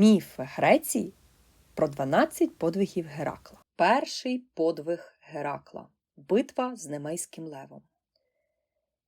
Міф Греції про 12 подвигів Геракла. Перший подвиг Геракла битва з Немейським левом.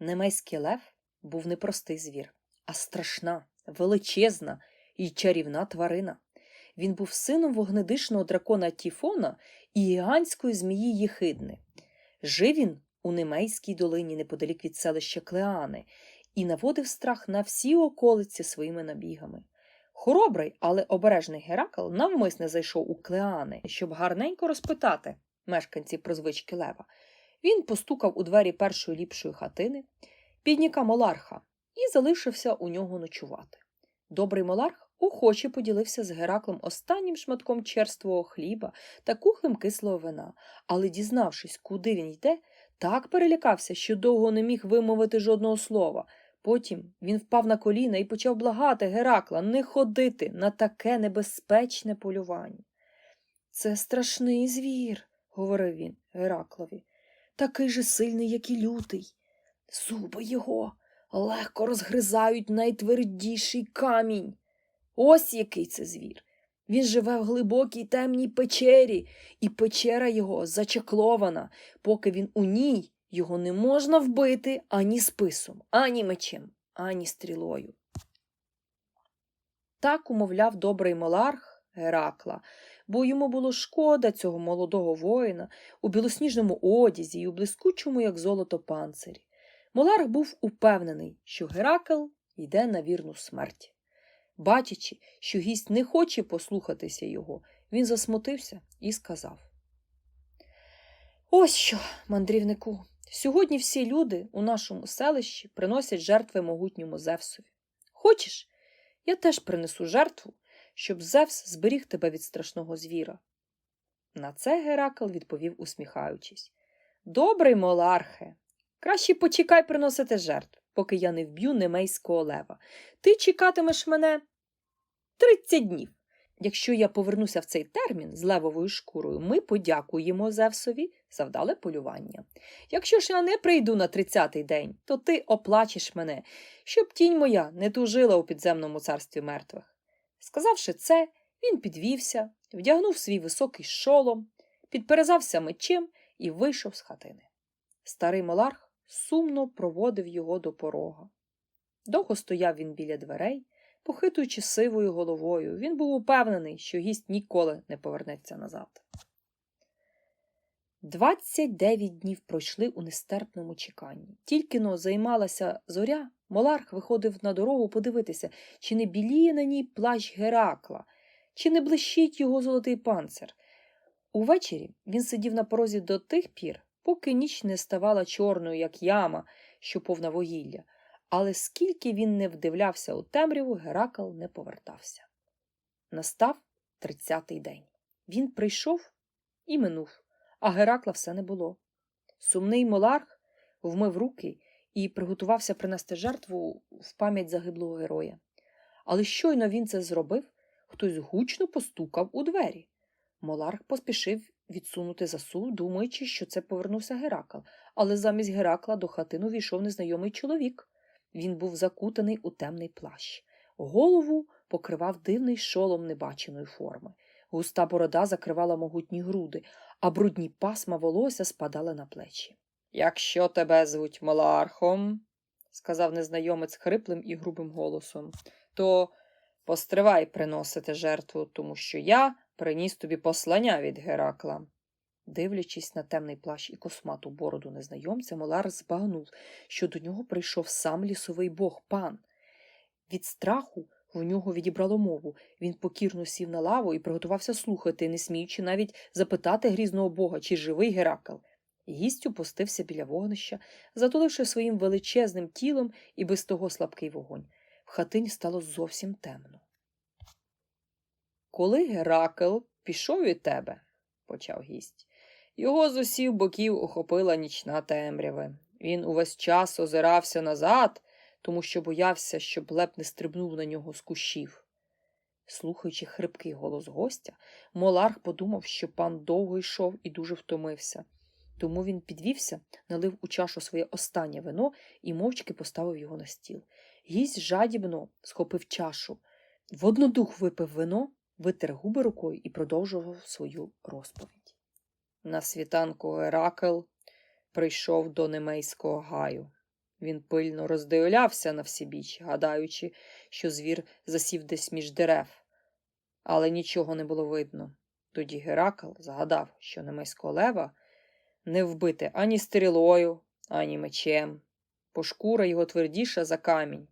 Немейський лев був не простий звір, а страшна, величезна і чарівна тварина. Він був сином вогнедишного дракона Тіфона і гігантської змії Єхидни. Жив він у Немейській долині неподалік від селища Клеани і наводив страх на всі околиці своїми набігами. Хоробрий, але обережний Геракл навмисне зайшов у Клеани, щоб гарненько розпитати мешканців про звички лева. Він постукав у двері першої ліпшої хатини, підніка Моларха, і залишився у нього ночувати. Добрий Моларх охоче поділився з Гераклом останнім шматком черствого хліба та кухлем кислого вина, але, дізнавшись, куди він йде, так перелякався, що довго не міг вимовити жодного слова. Потім він впав на коліна і почав благати Геракла не ходити на таке небезпечне полювання. Це страшний звір, говорив він Гераклові, такий же сильний, як і лютий. Зуби його легко розгризають найтвердіший камінь. Ось який це звір. Він живе в глибокій темній печері, і печера його зачаклована, поки він у ній. Його не можна вбити ані списом, ані мечем, ані стрілою. Так умовляв добрий Моларх Геракла, бо йому було шкода цього молодого воїна у білосніжному одязі і у блискучому, як золото, панцирі. Моларх був упевнений, що Геракл йде на вірну смерть. Бачачи, що гість не хоче послухатися його, він засмутився і сказав Ось що, мандрівнику, сьогодні всі люди у нашому селищі приносять жертви могутньому Зевсові. Хочеш, я теж принесу жертву, щоб Зевс зберіг тебе від страшного звіра. На це Геракл відповів, усміхаючись. Добрий молархе, краще почекай приносити жертв, поки я не вб'ю немейського лева. Ти чекатимеш мене тридцять днів. Якщо я повернуся в цей термін з левовою шкурою, ми подякуємо Зевсові за вдале полювання. Якщо ж я не прийду на тридцятий день, то ти оплачеш мене, щоб тінь моя не тужила у підземному царстві мертвих. Сказавши це, він підвівся, вдягнув свій високий шолом, підперезався мечем і вийшов з хатини. Старий моларх сумно проводив його до порога. Довго стояв він біля дверей, похитуючи сивою головою, він був упевнений, що гість ніколи не повернеться назад. Двадцять дев'ять днів пройшли у нестерпному чеканні. Тільки но займалася зоря, Моларх виходив на дорогу подивитися, чи не біліє на ній плащ Геракла, чи не блищить його золотий панцир. Увечері він сидів на порозі до тих пір, поки ніч не ставала чорною, як яма, що повна вугілля. Але скільки він не вдивлявся у темряву, Геракл не повертався. Настав тридцятий день. Він прийшов і минув, а Геракла все не було. Сумний моларх вмив руки і приготувався принести жертву в пам'ять загиблого героя. Але щойно він це зробив, хтось гучно постукав у двері. Моларх поспішив відсунути засув, думаючи, що це повернувся Геракл, але замість Геракла до хатину війшов незнайомий чоловік. Він був закутаний у темний плащ. Голову покривав дивний шолом небаченої форми. Густа борода закривала могутні груди, а брудні пасма волосся спадали на плечі. Якщо тебе звуть Малархом, сказав незнайомець хриплим і грубим голосом, то постривай приносити жертву, тому що я приніс тобі послання від Геракла. Дивлячись на темний плащ і космату бороду незнайомця, Молар збагнув, що до нього прийшов сам лісовий бог пан. Від страху в нього відібрало мову. Він покірно сів на лаву і приготувався слухати, не сміючи навіть запитати грізного бога, чи живий Геракл. Гість опустився біля вогнища, затуливши своїм величезним тілом і без того слабкий вогонь. В хатині стало зовсім темно. Коли Геракл пішов від тебе, почав гість. Його з усіх боків охопила нічна темрява. Він увесь час озирався назад, тому що боявся, щоб леп не стрибнув на нього з кущів. Слухаючи хрипкий голос гостя, Моларх подумав, що пан довго йшов і дуже втомився. Тому він підвівся, налив у чашу своє останнє вино і мовчки поставив його на стіл. Гість жадібно схопив чашу. Воднодух випив вино, витер губи рукою і продовжував свою розповідь. На світанку Геракл прийшов до Немейського гаю. Він пильно роздивлявся на всібіч, гадаючи, що звір засів десь між дерев, але нічого не було видно. Тоді Геракл згадав, що Немейського лева не вбити ані стрілою, ані мечем, бо шкура його твердіша за камінь.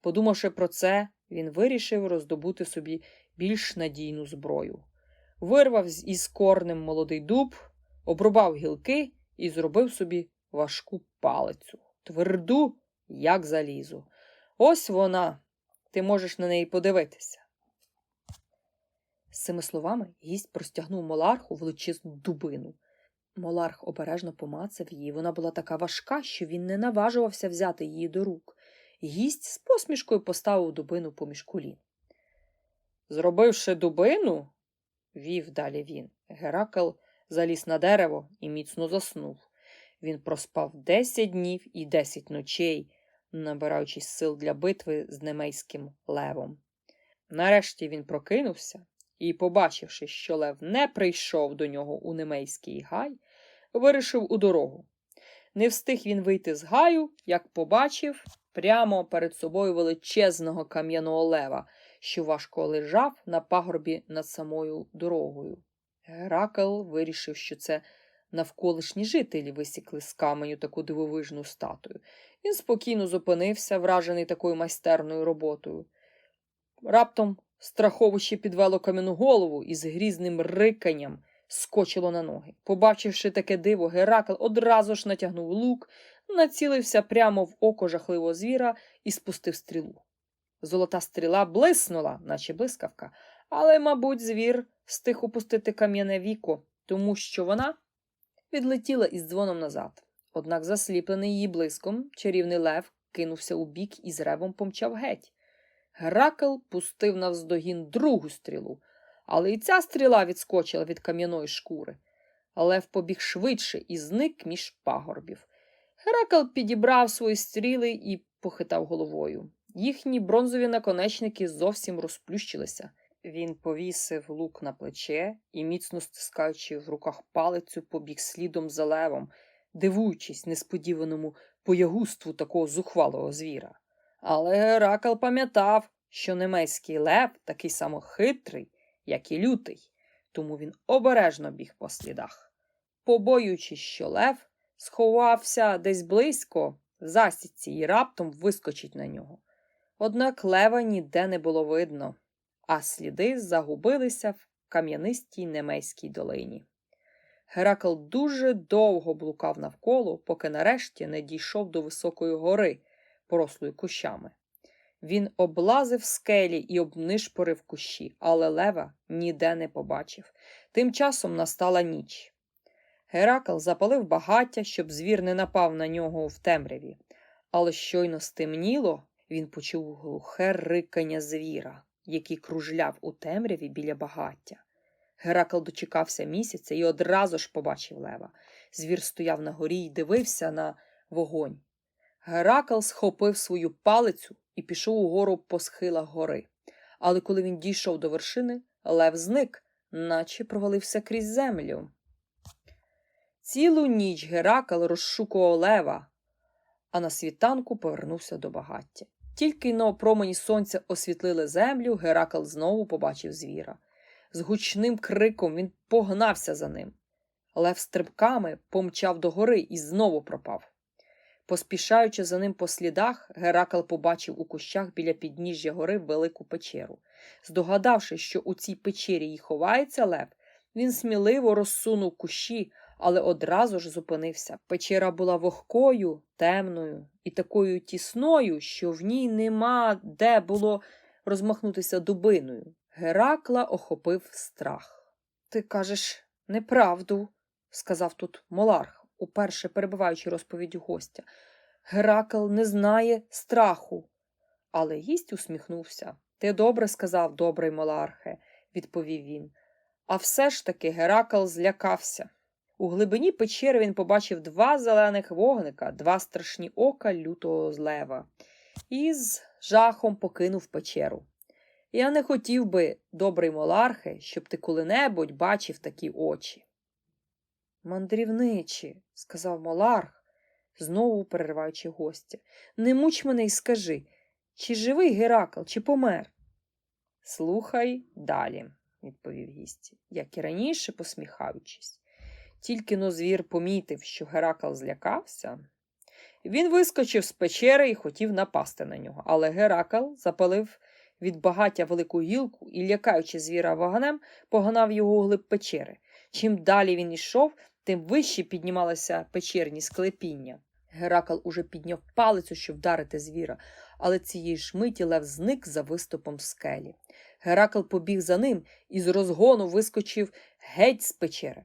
Подумавши про це, він вирішив роздобути собі більш надійну зброю. Вирвав із корнем молодий дуб, обрубав гілки і зробив собі важку палицю, тверду, як залізо. Ось вона. Ти можеш на неї подивитися. З цими словами гість простягнув Моларху величезну дубину. Моларх обережно помацав її. Вона була така важка, що він не наважувався взяти її до рук. Гість з посмішкою поставив дубину поміж колін. Зробивши дубину, вів далі він, Геракл заліз на дерево і міцно заснув. Він проспав десять днів і десять ночей, набираючись сил для битви з немейським левом. Нарешті він прокинувся і, побачивши, що лев не прийшов до нього у немейський гай, вирішив у дорогу. Не встиг він вийти з гаю, як побачив прямо перед собою величезного кам'яного лева, що важко лежав на пагорбі над самою дорогою. Геракл вирішив, що це навколишні жителі висікли з каменю таку дивовижну статую. Він спокійно зупинився, вражений такою майстерною роботою. Раптом страховище підвело кам'яну голову і з грізним риканням скочило на ноги. Побачивши таке диво, Геракл одразу ж натягнув лук, націлився прямо в око жахливого звіра і спустив стрілу. Золота стріла блиснула, наче блискавка, але, мабуть, звір встиг упустити кам'яне віко, тому що вона відлетіла із дзвоном назад. Однак, засліплений її блиском, чарівний лев кинувся у бік і з ревом помчав геть. Геракл пустив навздогін другу стрілу, але і ця стріла відскочила від кам'яної шкури. Лев побіг швидше і зник між пагорбів. Геракл підібрав свої стріли і похитав головою. Їхні бронзові наконечники зовсім розплющилися. Він повісив лук на плече і, міцно стискаючи в руках палицю, побіг слідом за левом, дивуючись несподіваному поягуству такого зухвалого звіра. Але Геракл пам'ятав, що немецький лев такий само хитрий, як і лютий, тому він обережно біг по слідах. Побоюючись, що лев сховався десь близько в засідці і раптом вискочить на нього. Однак лева ніде не було видно, а сліди загубилися в кам'янистій немейській долині. Геракл дуже довго блукав навколо, поки нарешті не дійшов до високої гори, порослої кущами. Він облазив скелі і обнишпорив кущі, але лева ніде не побачив. Тим часом настала ніч. Геракл запалив багаття, щоб звір не напав на нього в темряві, але щойно стемніло, він почув глухе рикання звіра, який кружляв у темряві біля багаття. Геракл дочекався місяця і одразу ж побачив лева. Звір стояв на горі і дивився на вогонь. Геракл схопив свою палицю і пішов угору по схилах гори. Але коли він дійшов до вершини, лев зник, наче провалився крізь землю. Цілу ніч Геракл розшукував лева, а на світанку повернувся до багаття. Тільки но промені сонця освітлили землю, Геракл знову побачив звіра. З гучним криком він погнався за ним. Лев стрибками помчав до гори і знову пропав. Поспішаючи за ним по слідах, Геракл побачив у кущах біля підніжжя гори велику печеру. Здогадавшись, що у цій печері й ховається лев, він сміливо розсунув кущі, але одразу ж зупинився. Печера була вогкою, темною і такою тісною, що в ній нема де було розмахнутися дубиною. Геракла охопив страх. Ти кажеш неправду, сказав тут Моларх, уперше перебиваючи розповідь гостя. Геракл не знає страху. Але гість усміхнувся. Ти добре сказав, добрий Молархе, відповів він. А все ж таки Геракл злякався. У глибині печери він побачив два зелених вогника, два страшні ока лютого злева, і з жахом покинув печеру. Я не хотів би, добрий Молархе, щоб ти коли-небудь бачив такі очі. Мандрівничі, сказав Моларх, знову перериваючи гостя, не муч мене й скажи, чи живий Геракл, чи помер? Слухай далі, відповів гість, як і раніше посміхаючись. Тільки но звір помітив, що Геракл злякався. Він вискочив з печери і хотів напасти на нього, але Геракл запалив від багаття велику гілку і, лякаючи звіра ваганем, погнав його у глиб печери. Чим далі він йшов, тим вище піднімалися печерні склепіння. Геракл уже підняв палицю, щоб вдарити звіра, але цієї ж миті лев зник за виступом скелі. Геракл побіг за ним і з розгону вискочив геть з печери.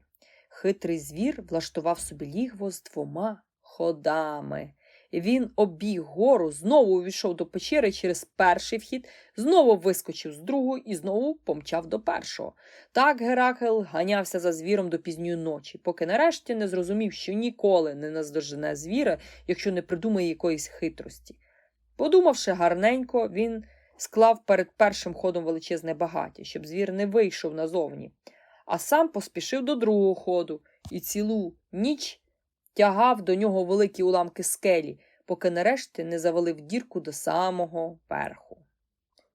Хитрий звір влаштував собі лігво з двома ходами. Він обіг гору, знову увійшов до печери через перший вхід, знову вискочив з другого і знову помчав до першого. Так Геракл ганявся за звіром до пізньої ночі, поки нарешті не зрозумів, що ніколи не наздожене звіра, якщо не придумає якоїсь хитрості. Подумавши гарненько, він склав перед першим ходом величезне багаття, щоб звір не вийшов назовні, а сам поспішив до другого ходу і цілу ніч тягав до нього великі уламки скелі, поки нарешті не завалив дірку до самого верху.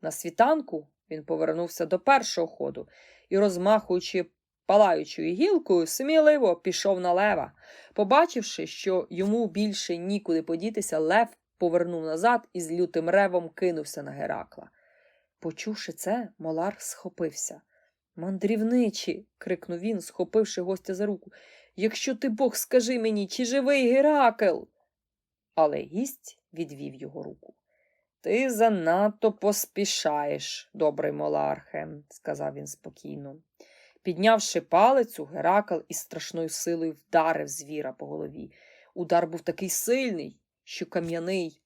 На світанку він повернувся до першого ходу і, розмахуючи палаючою гілкою, сміливо пішов на лева. Побачивши, що йому більше нікуди подітися, лев повернув назад і з лютим ревом кинувся на Геракла. Почувши це, Молар схопився. Мандрівничі. крикнув він, схопивши гостя за руку. Якщо ти Бог, скажи мені, чи живий Геракл? Але гість відвів його руку. Ти занадто поспішаєш, добрий Молархе, сказав він спокійно. Піднявши палицю, Геракл із страшною силою вдарив звіра по голові. Удар був такий сильний, що кам'яний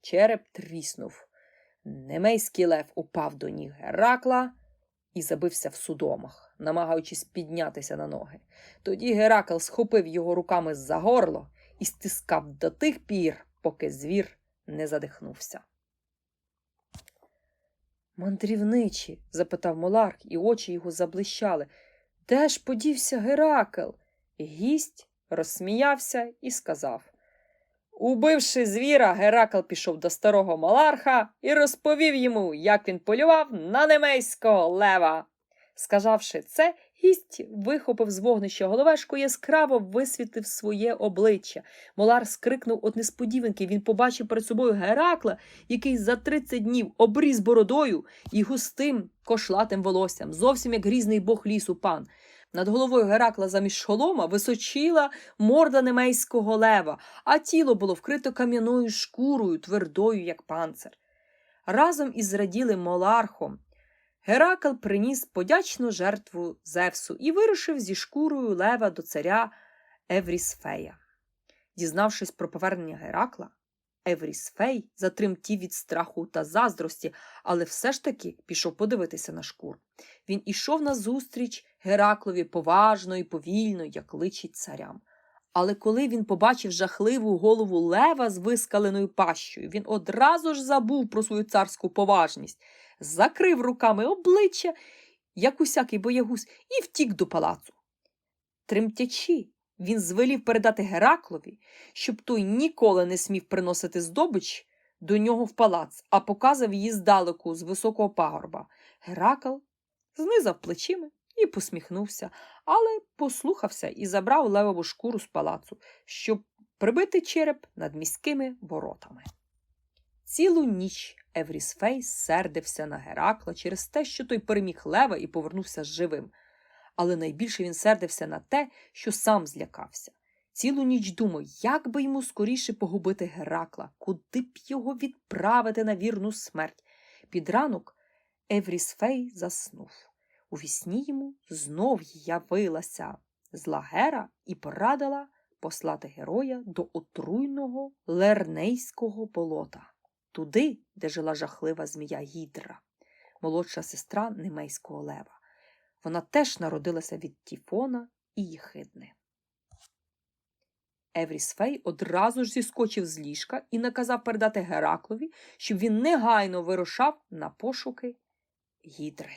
череп тріснув. Немейський лев упав до ніг Геракла і забився в судомах, намагаючись піднятися на ноги. Тоді Геракл схопив його руками за горло і стискав до тих пір, поки звір не задихнувся. Мандрівничі, запитав Моларх, і очі його заблищали. Де ж подівся Геракл? Гість розсміявся і сказав Убивши звіра, Геракл пішов до старого Маларха і розповів йому, як він полював на немейського лева. Сказавши це, гість вихопив з вогнища головешку і яскраво висвітив своє обличчя. Молар скрикнув от несподіванки. Він побачив перед собою Геракла, який за 30 днів обріз бородою і густим кошлатим волоссям, зовсім як грізний бог лісу пан. Над головою Геракла замість шолома височила морда немейського лева, а тіло було вкрито кам'яною шкурою, твердою, як панцир. Разом із зраділим Молархом Геракл приніс подячну жертву Зевсу і вирушив зі шкурою лева до царя Еврісфея. Дізнавшись про повернення Геракла, Еврісфей затремтів від страху та заздрості, але все ж таки пішов подивитися на шкуру. Він ішов назустріч Гераклові поважно і повільно, як личить царям. Але коли він побачив жахливу голову лева з вискаленою пащою, він одразу ж забув про свою царську поважність, закрив руками обличчя, як усякий боягуз, і втік до палацу. Тремтячи, він звелів передати Гераклові, щоб той ніколи не смів приносити здобич до нього в палац, а показав її здалеку з високого пагорба. Геракл знизав плечима і посміхнувся, але послухався і забрав левову шкуру з палацу, щоб прибити череп над міськими воротами. Цілу ніч Еврісфей сердився на Геракла через те, що той переміг лева і повернувся живим. Але найбільше він сердився на те, що сам злякався. Цілу ніч думав, як би йому скоріше погубити Геракла, куди б його відправити на вірну смерть. Під ранок Еврісфей заснув. У вісні йому знов явилася зла Гера і порадила послати героя до отруйного лернейського болота, туди, де жила жахлива змія Гідра, молодша сестра Немейського лева. Вона теж народилася від Тіфона і Єхидни. Еврісфей одразу ж зіскочив з ліжка і наказав передати Гераклові, щоб він негайно вирушав на пошуки гідри.